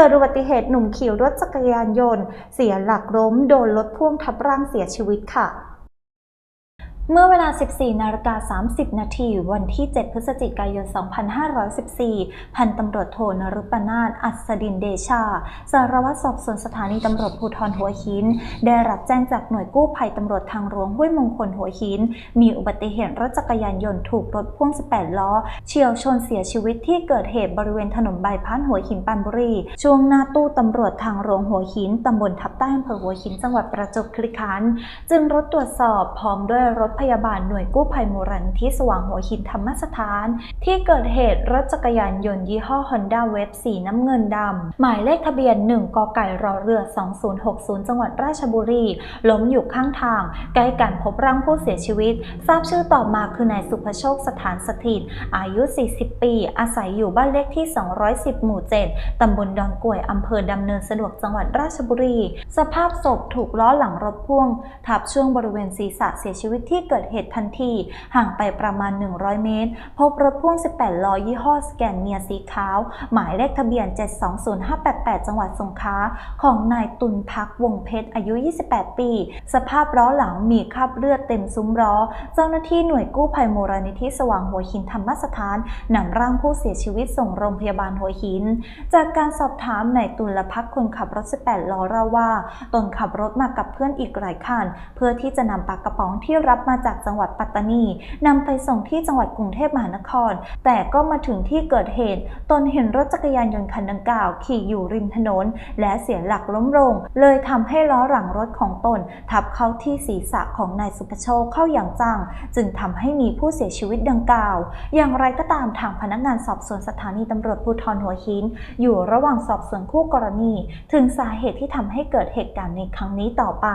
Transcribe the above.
เกิดอุบัติเหตุหนุ่มขี่รถจักรยานยนต์ เสียหลักล้มโดนรถพ่วงทับร่างเสียชีวิตค่ะ เมื่อเวลา 14 นาฬิกา 30 นาที วันที่ 7 พฤศจิกายน 2514 พันตำรวจโทนรุปนาถอัศดินเดชา สารวัตรสอบสวนสถานีตำรวจภูธรหัวหิน ได้รับแจ้งจากหน่วยกู้ภัยตำรวจทางหลวงห้วยมงคลหัวหิน มีอุบัติเหตุรถจักรยานยนต์ถูกรถพ่วง 18 ล้อ เฉียวชนเสียชีวิตที่เกิดเหตุบริเวณถนนบายพาสหัวหินปันบุรี ช่วงหน้าตู้ตำรวจทางหลวงหัวหินตำบลทับใต้อำเภอหัวหิน จังหวัดประจวบคีรีขันธ์ จึงรถตรวจสอบพร้อมด้วยรถพยาบาลหน่วยกู้ภัยมูลนิธิสว่างหัวหินธรรมสถาน ที่เกิดเหตุรถจักรยานยนต์ยี่ห้อ Honda Wave สีน้ำเงินดำ หมายเลขทะเบียน 1 กไก่รอเรือ 2060 จังหวัดราชบุรี ล้มอยู่ข้างทาง ใกล้กันพบร่างผู้เสียชีวิต ทราบชื่อต่อมาคือนายสุภโชคสถานสถิต อายุ 40 ปี อาศัยอยู่บ้านเลขที่ 210 หมู่ 7 ตำบลดอนกล้วยอำเภอดำเนินสะดวกจังหวัดราชบุรี สภาพศพถูกล้อหลังรถพ่วง ทับช่วงบริเวณศีรษะเสียชีวิตที่เกิดเหตุทันที ห่างไปประมาณ 100 เมตร พบรถพ่วง 18 ล้อยี่ห้อสแกนเนียสีขาว หมายเลขทะเบียน 720588 จังหวัดสงขลาของนายตุลพักวงเพชรอายุ 28 ปี สภาพล้อหลังมีคราบเลือดเต็มซุ้มล้อ เจ้าหน้าที่หน่วยกู้ภัยมูลนิธิสว่างหัวหินธรรมสถานนำร่างผู้เสียชีวิตส่งโรงพยาบาลหัวหิน จากการสอบถามนายตุลพักคนขับรถ 18 ล้อเล่าว่า ตนขับรถมากับเพื่อนอีกหลายคัน เพื่อที่จะนำปลากระป๋องที่รับมาจากจังหวัดปัตตานีนำไปส่งที่จังหวัดกรุงเทพมหานคร แต่ก็มาถึงที่เกิดเหตุ ตนเห็นรถจักรยานยนต์คันดังกล่าว ขี่อยู่ริมถนน และเสียหลักล้มลง เลยทำให้ล้อหลังรถของตน ทับเข้าที่ศีรษะของนายสุภโชคเข้าอย่างจัง จึงทำให้มีผู้เสียชีวิตดังกล่าว อย่างไรก็ตามทางพนักงานสอบสวนสถานีตำรวจภูธรหัวหิน อยู่ระหว่างสอบสวนคู่กรณี ถึงสาเหตุที่ทำให้เกิดเหตุการณ์ในครั้งนี้ต่อไป